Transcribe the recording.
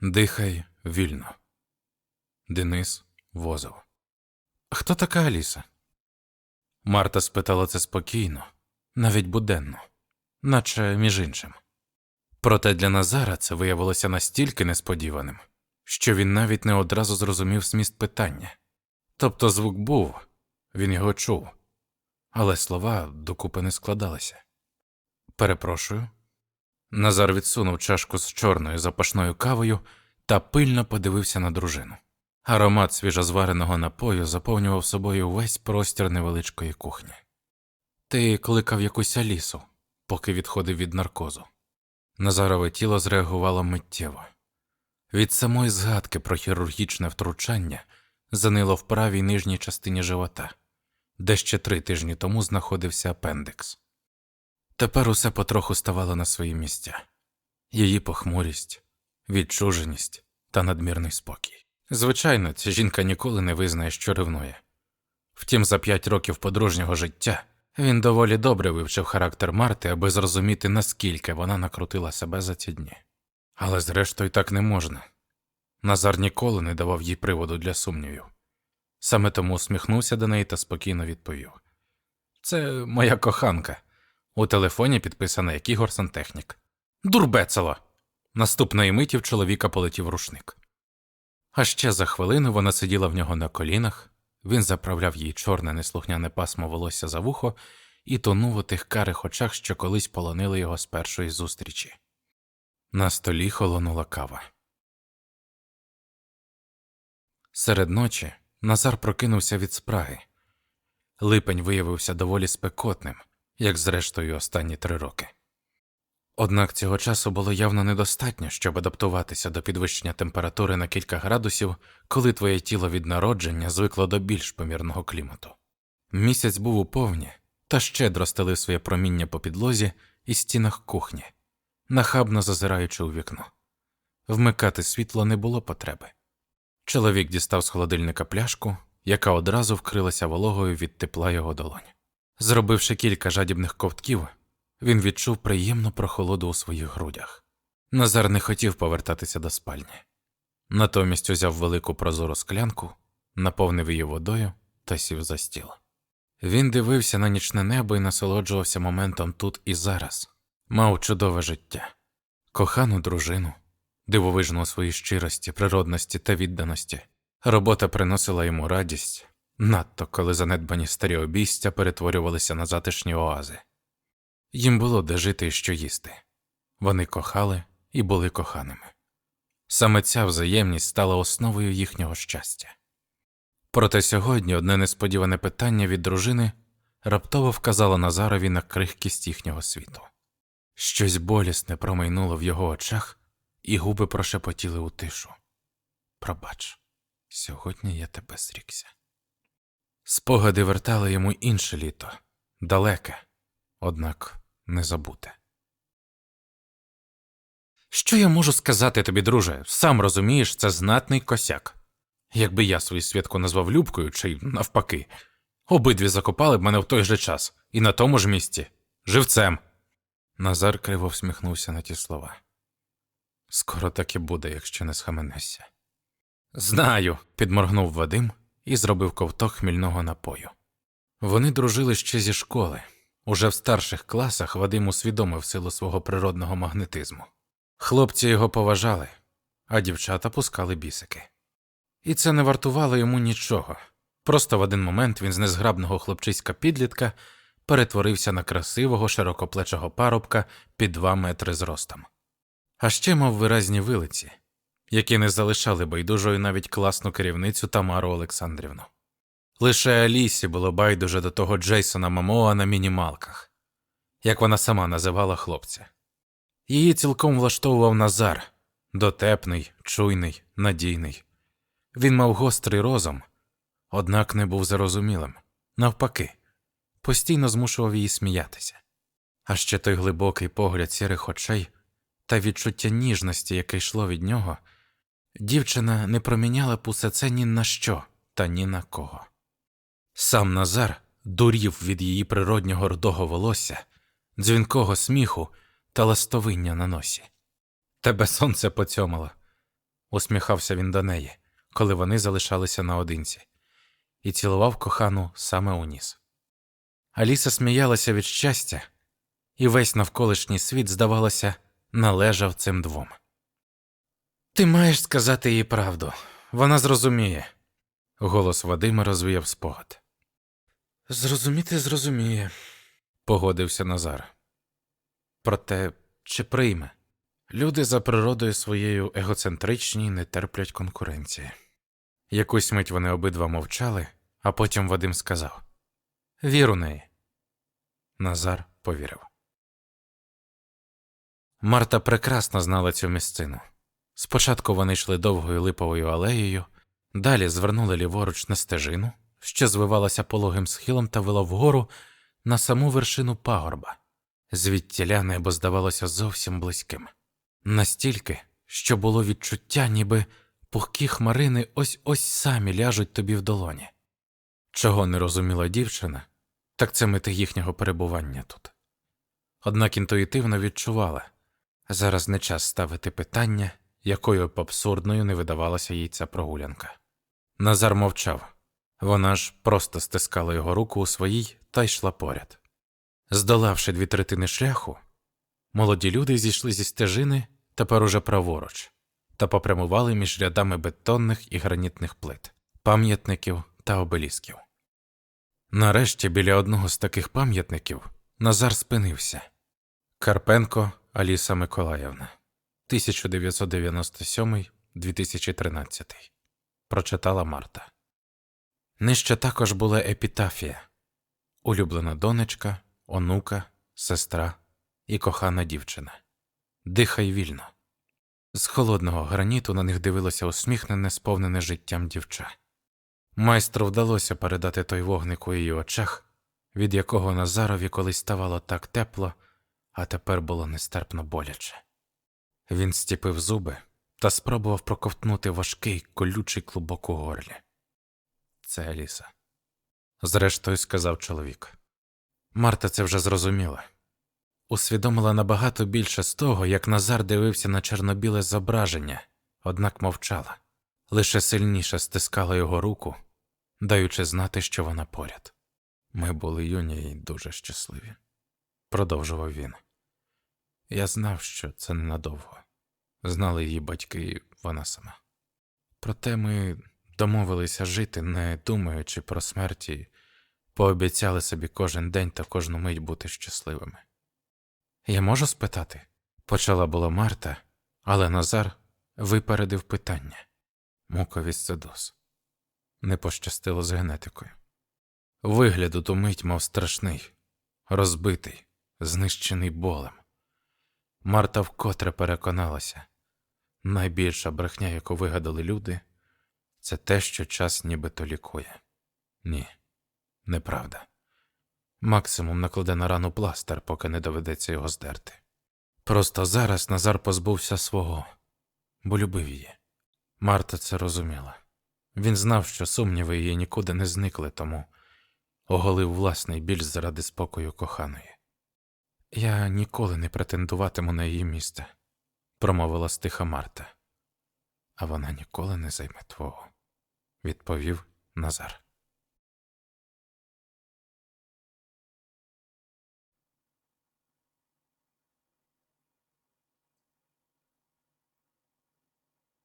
Дихай вільно. Денис Возов. Хто така Аліса? Марта спитала це спокійно, навіть буденно, наче між іншим. Проте для Назара це виявилося настільки несподіваним, що він навіть не одразу зрозумів зміст питання. Тобто звук був, він його чув, але слова докупи не складалися. Перепрошую. Назар відсунув чашку з чорною запашною кавою та пильно подивився на дружину. Аромат свіжозвареного напою заповнював собою весь простір невеличкої кухні. Ти кликав якусь Алісу, поки відходив від наркозу. Назарове тіло зреагувало миттєво. Від самої згадки про хірургічне втручання занило в правій нижній частині живота, де ще три тижні тому знаходився апендикс. Тепер усе потроху ставало на свої місця її похмурість, відчуженість та надмірний спокій. Звичайно, ця жінка ніколи не визнає, що ревнує. Втім, за п'ять років подружнього життя він доволі добре вивчив характер Марти, аби зрозуміти, наскільки вона накрутила себе за ці дні. Але зрештою так не можна. Назар ніколи не давав їй приводу для сумнівів. Саме тому усміхнувся до неї та спокійно відповів: Це моя коханка. У телефоні підписана як Ігор Сантехнік. Дурбецело! Наступної миті в чоловіка полетів рушник. А ще за хвилину вона сиділа в нього на колінах, він заправляв їй чорне неслухняне пасмо волосся за вухо і тонув у тих карих очах, що колись полонили його з першої зустрічі. На столі холонула кава. Серед ночі Назар прокинувся від спраги. Липень виявився доволі спекотним, як зрештою останні три роки. Однак цього часу було явно недостатньо, щоб адаптуватися до підвищення температури на кілька градусів, коли твоє тіло від народження звикло до більш помірного клімату. Місяць був у повні та щедро стелив своє проміння по підлозі і стінах кухні, нахабно зазираючи у вікно. Вмикати світло не було потреби. Чоловік дістав з холодильника пляшку, яка одразу вкрилася вологою від тепла його долонь. Зробивши кілька жадібних ковтків, він відчув приємну прохолоду у своїх грудях. Назар не хотів повертатися до спальні. Натомість узяв велику прозору склянку, наповнив її водою та сів за стіл. Він дивився на нічне небо і насолоджувався моментом тут і зараз, мав чудове життя, кохану дружину, дивовижну у своїй щирості, природності та відданості. Робота приносила йому радість, надто коли занедбані старі обійстя перетворювалися на затишні оази. Їм було де жити і що їсти. Вони кохали і були коханими. Саме ця взаємність стала основою їхнього щастя. Проте сьогодні одне несподіване питання від дружини раптово вказало Назарові на крихкість їхнього світу. Щось болісне промайнуло в його очах, і губи прошепотіли у тишу. Пробач, сьогодні я тебе зрікся. Спогади вертали йому інше літо, далеке, однак не забуте. Що я можу сказати тобі, друже? Сам розумієш, це знатний косяк. Якби я свою святку назвав Любкою чи навпаки, обидві закопали б мене в той же час, і на тому ж місці, живцем. Назар криво всміхнувся на ті слова. Скоро так і буде, якщо не схаменешся. Знаю, підморгнув Вадим і зробив ковток хмільного напою. Вони дружили ще зі школи. Уже в старших класах Вадим усвідомив силу свого природного магнетизму. Хлопці його поважали, а дівчата пускали бісики. І це не вартувало йому нічого. Просто в один момент він з незграбного хлопчиська підлітка перетворився на красивого широкоплечого парубка під два метри зростом. А ще мав виразні вилиці, які не залишали байдужою навіть класну керівницю Тамару Олександрівну. Лише Алісі було байдуже до того Джейсона Мамоа на мінімалках, як вона сама називала хлопця. Її цілком влаштовував Назар дотепний, чуйний, надійний. Він мав гострий розум, однак не був зарозумілим. Навпаки, постійно змушував її сміятися. А ще той глибокий погляд сірих очей та відчуття ніжності, яке йшло від нього, дівчина не проміняла б усе це ні на що та ні на кого. Сам Назар дурів від її природнього рудого волосся, дзвінкого сміху та ластовиння на носі. Тебе сонце поцьомало. усміхався він до неї, коли вони залишалися наодинці, і цілував кохану саме у ніс. Аліса сміялася від щастя, і весь навколишній світ, здавалося, належав цим двом. Ти маєш сказати їй правду. Вона зрозуміє. Голос Вадима розвіяв спогад. Зрозуміти зрозуміє, погодився Назар. Проте чи прийме? Люди за природою своєю егоцентричні не терплять конкуренції. Якусь мить вони обидва мовчали, а потім Вадим сказав Вір у неї. Назар повірив. Марта прекрасно знала цю місцину. Спочатку вони йшли довгою липовою алеєю, далі звернули ліворуч на стежину, що звивалася пологим схилом та вела вгору на саму вершину пагорба. Звідтіля небо здавалося зовсім близьким. Настільки, що було відчуття, ніби пухкі хмарини ось ось самі ляжуть тобі в долоні. Чого не розуміла дівчина, так це мити їхнього перебування тут. Однак інтуїтивно відчувала зараз не час ставити питання, якою б абсурдною не видавалася їй ця прогулянка. Назар мовчав вона ж просто стискала його руку у своїй та йшла поряд. Здолавши дві третини шляху, молоді люди зійшли зі стежини тепер уже праворуч та попрямували між рядами бетонних і гранітних плит, пам'ятників та обелісків. Нарешті біля одного з таких пам'ятників Назар спинився. Карпенко Аліса Миколаївна, 1997-2013. Прочитала Марта. Нижче також була епітафія улюблена донечка, онука, сестра і кохана дівчина. Дихай вільно. З холодного граніту на них дивилося усміхнене, сповнене життям дівча. Майстру вдалося передати той вогник у її очах, від якого Назарові колись ставало так тепло, а тепер було нестерпно боляче. Він стіпив зуби та спробував проковтнути важкий колючий клубок у горлі. Це Аліса. Зрештою, сказав чоловік. Марта це вже зрозуміла. Усвідомила набагато більше з того, як Назар дивився на чорнобіле зображення, однак мовчала, лише сильніше стискала його руку, даючи знати, що вона поряд. Ми були юні і дуже щасливі, продовжував він. Я знав, що це ненадовго. Знали її батьки і вона сама. Проте ми домовилися жити, не думаючи про смерть, і пообіцяли собі кожен день та кожну мить бути щасливими. Я можу спитати? Почала була Марта, але Назар випередив питання муковісцидоз. Не пощастило з генетикою. Вигляд у ту мить, мов страшний, розбитий, знищений болем. Марта вкотре переконалася найбільша брехня, яку вигадали люди, це те, що час нібито лікує. Ні, неправда. Максимум накладе на рану пластир, поки не доведеться його здерти. Просто зараз Назар позбувся свого, бо любив її. Марта це розуміла. Він знав, що сумніви її нікуди не зникли, тому оголив власний біль заради спокою коханої. Я ніколи не претендуватиму на її місце, промовила стиха Марта. А вона ніколи не займе твого, відповів Назар.